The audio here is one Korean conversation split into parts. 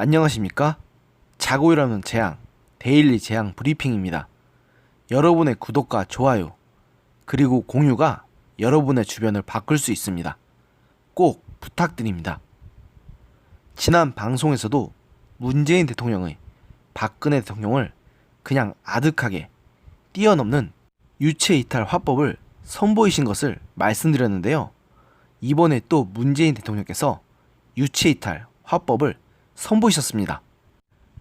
안녕하십니까? 자고 일어나는 재앙, 데일리 재앙 브리핑입니다. 여러분의 구독과 좋아요, 그리고 공유가 여러분의 주변을 바꿀 수 있습니다. 꼭 부탁드립니다. 지난 방송에서도 문재인 대통령의 박근혜 대통령을 그냥 아득하게 뛰어넘는 유체 이탈 화법을 선보이신 것을 말씀드렸는데요. 이번에 또 문재인 대통령께서 유체 이탈 화법을 선보이셨습니다.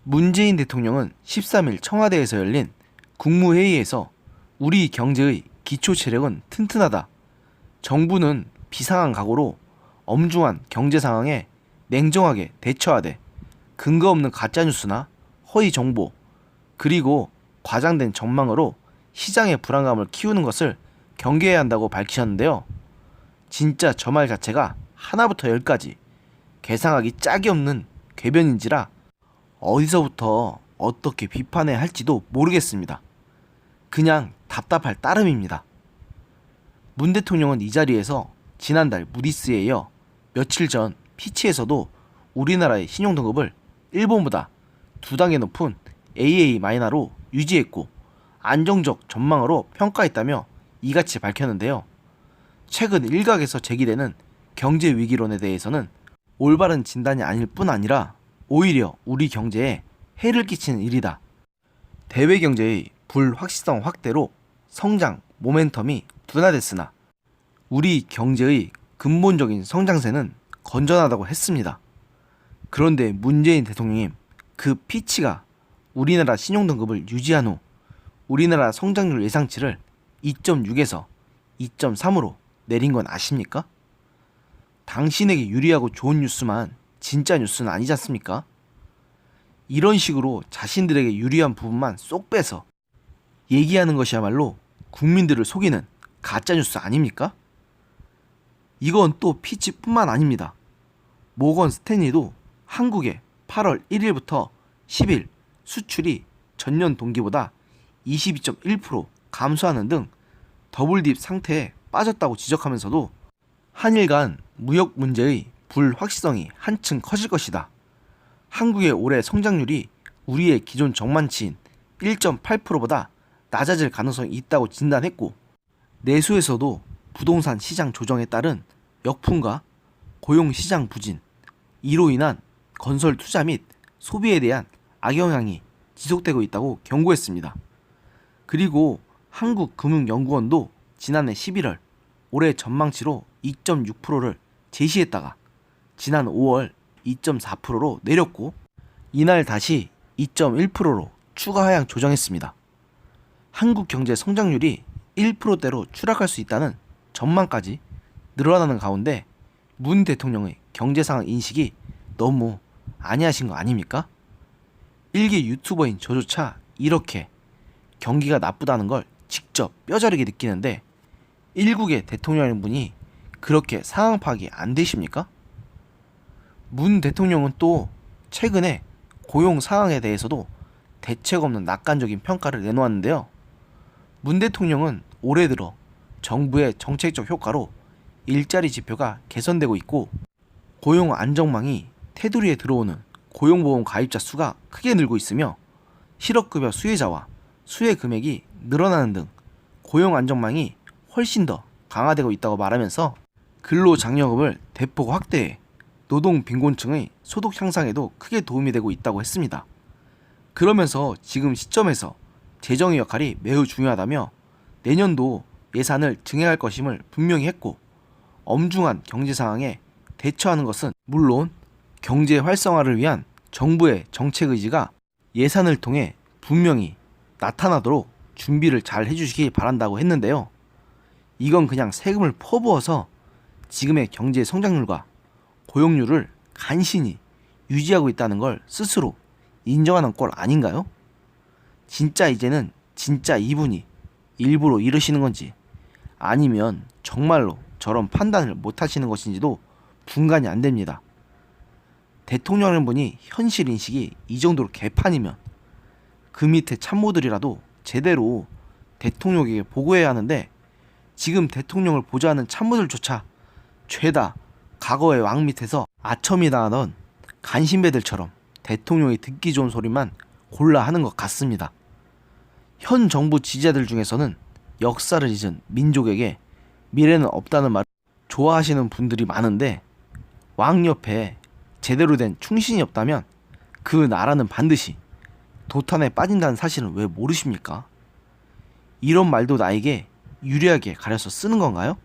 문재인 대통령은 13일 청와대에서 열린 국무회의에서 우리 경제의 기초 체력은 튼튼하다. 정부는 비상한 각오로 엄중한 경제 상황에 냉정하게 대처하되 근거 없는 가짜 뉴스나 허위 정보 그리고 과장된 전망으로 시장의 불안감을 키우는 것을 경계해야 한다고 밝히셨는데요. 진짜 저 말 자체가 하나부터 열까지 계상하기 짝이 없는 궤변인지라 어디서부터 어떻게 비판해야 할지도 모르겠습니다. 그냥 답답할 따름입니다. 문 대통령은 이 자리에서 지난달 무디스에 이어 며칠 전 피치에서도 우리나라의 신용등급을 일본보다 두 단계 높은 AA-로 유지했고 안정적 전망으로 평가했다며 이같이 밝혔는데요. 최근 일각에서 제기되는 경제 위기론에 대해서는 올바른 진단이 아닐 뿐 아니라 오히려 우리 경제에 해를 끼치는 일이다. 대외 경제의 불확실성 확대로 성장 모멘텀이 둔화됐으나 우리 경제의 근본적인 성장세는 건전하다고 했습니다. 그런데 문재인 대통령님 그 피치가 우리나라 신용등급을 유지한 후 우리나라 성장률 예상치를 2.6에서 2.3으로 내린 건 아십니까? 당신에게 유리하고 좋은 뉴스만 진짜 뉴스는 아니지 않습니까? 이런 식으로 자신들에게 유리한 부분만 쏙 빼서 얘기하는 것이야말로 국민들을 속이는 가짜 뉴스 아닙니까? 이건 또 피치뿐만 아닙니다. 모건 스탠리도 한국의 8월 1일부터 10일 수출이 전년 동기보다 22.1% 감소하는 등 더블딥 상태에 빠졌다고 지적하면서도 한일 간 무역 문제의 불확실성이 한층 커질 것이다. 한국의 올해 성장률이 우리의 기존 정만치인 1.8%보다 낮아질 가능성이 있다고 진단했고 내수에서도 부동산 시장 조정에 따른 역풍과 고용 시장 부진 이로 인한 건설 투자 및 소비에 대한 악영향이 지속되고 있다고 경고했습니다. 그리고 한국금융연구원도 지난해 11월 올해 전망치로 2.6%를 제시했다가 지난 5월 2.4%로 내렸고 이날 다시 2.1%로 추가 하향 조정했습니다. 한국 경제 성장률이 1%대로 추락할 수 있다는 전망까지 늘어나는 가운데 문 대통령의 경제 상황 인식이 너무 아니하신 거 아닙니까? 일개 유튜버인 저조차 이렇게 경기가 나쁘다는 걸 직접 뼈저리게 느끼는데 일국의 대통령인 분이 그렇게 상황 파악이 안 되십니까? 문 대통령은 또 최근에 고용 상황에 대해서도 대책 없는 낙관적인 평가를 내놓았는데요. 문 대통령은 올해 들어 정부의 정책적 효과로 일자리 지표가 개선되고 있고 고용 안정망이 테두리에 들어오는 고용보험 가입자 수가 크게 늘고 있으며 실업급여 수혜자와 수혜 금액이 늘어나는 등 고용 안정망이 훨씬 더 강화되고 있다고 말하면서 근로장려금을 대폭 확대해 노동 빈곤층의 소득 향상에도 크게 도움이 되고 있다고 했습니다. 그러면서 지금 시점에서 재정의 역할이 매우 중요하다며 내년도 예산을 증액할 것임을 분명히 했고 엄중한 경제 상황에 대처하는 것은 물론 경제 활성화를 위한 정부의 정책 의지가 예산을 통해 분명히 나타나도록 준비를 잘 해주시기 바란다고 했는데요. 이건 그냥 세금을 퍼부어서 지금의 경제 성장률과 고용률을 간신히 유지하고 있다는 걸 스스로 인정하는 꼴 아닌가요? 진짜 이제는 진짜 이분이 일부러 이러시는 건지 아니면 정말로 저런 판단을 못 하시는 것인지도 분간이 안 됩니다. 대통령을 보니 현실 인식이 이 정도로 개판이면 그 밑에 참모들이라도 제대로 대통령에게 보고해야 하는데 지금 대통령을 보좌하는 참모들조차 죄다 과거의 왕 밑에서 아첨이 당하던 간신배들처럼 대통령이 듣기 좋은 소리만 골라 하는 것 같습니다. 현 정부 지지자들 중에서는 역사를 잊은 민족에게 미래는 없다는 말 좋아하시는 분들이 많은데 왕 옆에 제대로 된 충신이 없다면 그 나라는 반드시 도탄에 빠진다는 사실은 왜 모르십니까? 이런 말도 나에게 유리하게 가려서 쓰는 건가요?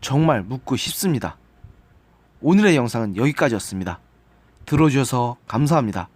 정말 묻고 싶습니다. 오늘의 영상은 여기까지였습니다. 들어주셔서 감사합니다.